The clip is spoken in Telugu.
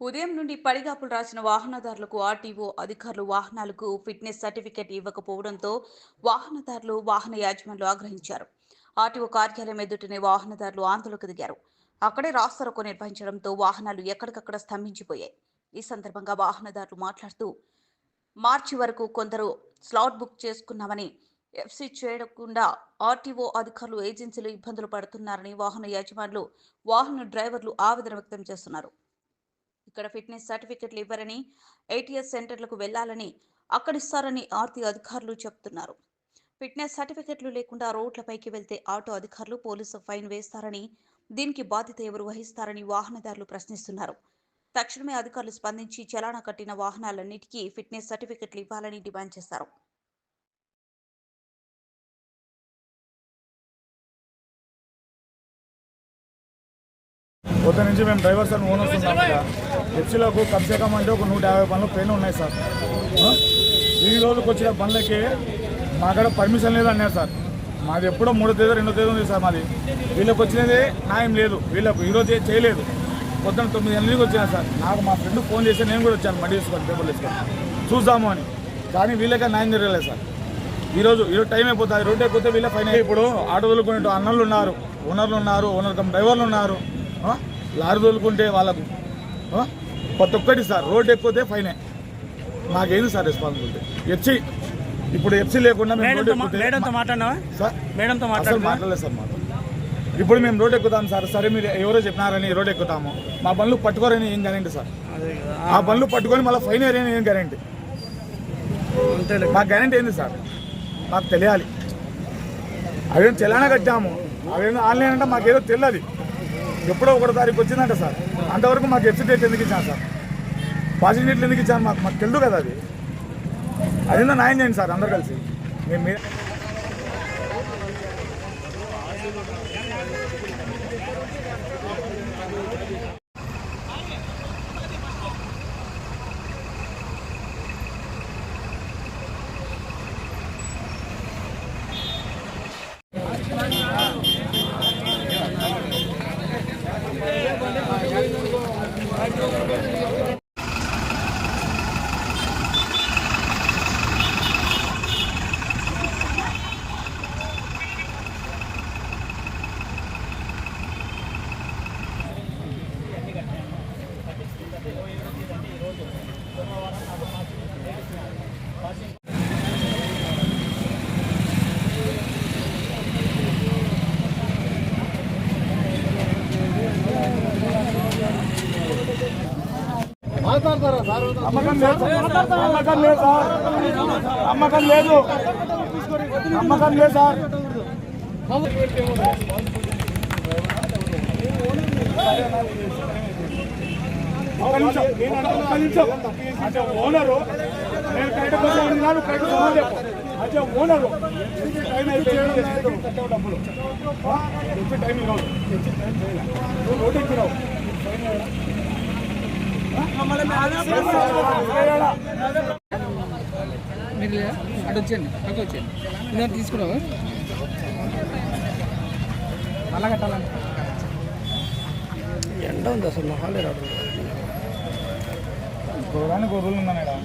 ఉదయం నుండి పడిగాపులు రాసిన వాహనదారులకు ఆర్టీఓ అధికారులు వాహనాలకు ఫిట్నెస్ సర్టిఫికెట్ ఇవ్వకపోవడంతో వాహనదారులు వాహన యాజమాన్లు ఆగ్రహించారు. ఆర్టీఓ కార్యాలయం ఎదుటనే వాహనదారులు ఆందోళనకు దిగారు. అక్కడే రాస్తారోకో నిర్వహించడంతో వాహనాలు ఎక్కడికక్కడ స్తంభించిపోయాయి. ఈ సందర్భంగా వాహనదారులు మాట్లాడుతూ మార్చి వరకు కొందరు స్లాట్ బుక్ చేసుకున్నామని ఎఫ్సీ చేయకుండా ఆర్టీఓ అధికారులు ఏజెన్సీలు ఇబ్బందులు పడుతున్నారని వాహన యజమానులు వాహన డ్రైవర్లు ఆవేదన వ్యక్తం చేస్తున్నారు. ఇక్కడ ఫిట్నెస్ సర్టిఫికెట్లు ఇవ్వరని ఏటీఎస్ సెంటర్లకు వెళ్ళాలని అక్కడిస్తారని ఆర్టీ అధికారులు చెప్తున్నారు. ఫిట్నెస్ సర్టిఫికెట్లు లేకుండా రోడ్లపైకి వెళ్తే ఆటో అధికారులు పోలీసు ఫైన్ వేస్తారని దీనికి బాధ్యత ఎవరు వహిస్తారని వాహనదారులు ప్రశ్నిస్తున్నారు. తక్షణమే అధికారులు స్పందించి చలానా కట్టిన వాహనాలన్నిటికీ ఫిట్నెస్ సర్టిఫికెట్లు ఇవ్వాలని డిమాండ్ చేశారు. పొద్దు నుంచి మేము డ్రైవర్స్ అని ఓనర్స్ ఉన్నాం ఇక్కడ. హెచ్సీలకు కబ్జా కమ్ అంటే ఒక నూట యాభై బండ్లు పైన ఉన్నాయి సార్? ఈ రోజుకి వచ్చిన బండ్లకి మా కాడ పర్మిషన్ లేదు అన్నారు సార్. మాది ఎప్పుడో మూడో తేదీ రెండో తేదీ ఉంది సార్ మాది. వీళ్ళకి వచ్చినది న్యాయం లేదు. వీళ్ళకు ఈరోజు చేయలేదు. పొద్దున్న తొమ్మిది ఎనిమిదికి వచ్చినా సార్. నాకు మా ఫ్రెండ్ ఫోన్ చేస్తే నేను కూడా వచ్చాను మడి తీసుకొని పేపర్లు తీసుకొని. చూద్దాము అని. కానీ వీళ్ళకే న్యాయం జరగలేదు సార్. ఈరోజు ఈరోజు టైం అయిపోతుంది. రోడ్డు అయిపోతే వీళ్ళ పైన ఇప్పుడు ఆటో తోలుకునే అన్నలు ఉన్నారు. ఓనర్లు ఉన్నారు. ఓనర్ కమ్ డ్రైవర్లు ఉన్నారు? లారీ తోలుకుంటే వాళ్ళకు? ప్రతి ఒక్కటి సార్ రోడ్డు ఎక్కిపోతే ఫైనే. మాకేంది సార్ రెస్పాన్సిబిలిటీ ఎఫ్సీ ఇప్పుడు ఎఫ్సీ లేకుండా మేడంతో మా- ఎక్కితే మేడంతో మాట్లాడలేదు సార్ మాకు. ఇప్పుడు మేము రోడ్ ఎక్కుతాం సార్ సరే మీరు ఎవరో చెప్పినారని రోడ్ ఎక్కుతాము. మా బండ్లు పట్టుకోరని ఏం గ్యారెంటీ సార్? అదే ఆ. బండ్లు పట్టుకొని మళ్ళీ ఫైన్ ఏరియా ఏం గ్యారెంటీ మాకు గ్యారెంటీ ఏంది సార్? మాకు తెలియాలి. అవేం చలానా కట్టాము. అవేం ఆన్లైన్ అంటే మాకేదో తెలియదు ఎప్పుడో ఒకటో తారీఖు వచ్చిందంట సార్. అంతవరకు మాకు ఎఫ్సీ డేట్ ఎందుకు ఇచ్చాను సార్? పాజిటివ్ డేట్లు ఎందుకు ఇచ్చాను మాకు మాకు తెలియదు కదా అది. అదేందో న్యాయం చేయండి సార్ అందరు కలిసి. మేము అమ్మకం లేదు. అమ్మకం లేదు సార్. అమ్మకం లేదు. అమ్మకం లేదు సార్. ఒక్క నిమిషం, నేను ఒక్క నిమిషం. అంటే ఓనరు నేను కరెక్ట్ కోసం కరెక్ట్ సమాధానం చెప్పు. అంటే ఓనరు టైం అయిపోయింది డబ్బులు. వచ్చే టైం ఈరోజు వచ్చే టైం నువ్వు మీరు అటు వచ్చేయండి అటు వచ్చేయండి నేను తీసుకున్నావా మళ్ళా కట్టాలండి ఎండ ఉంది అసలు మహాలే రాడు గోరానికి గొర్రెలు ఉందా మేడం.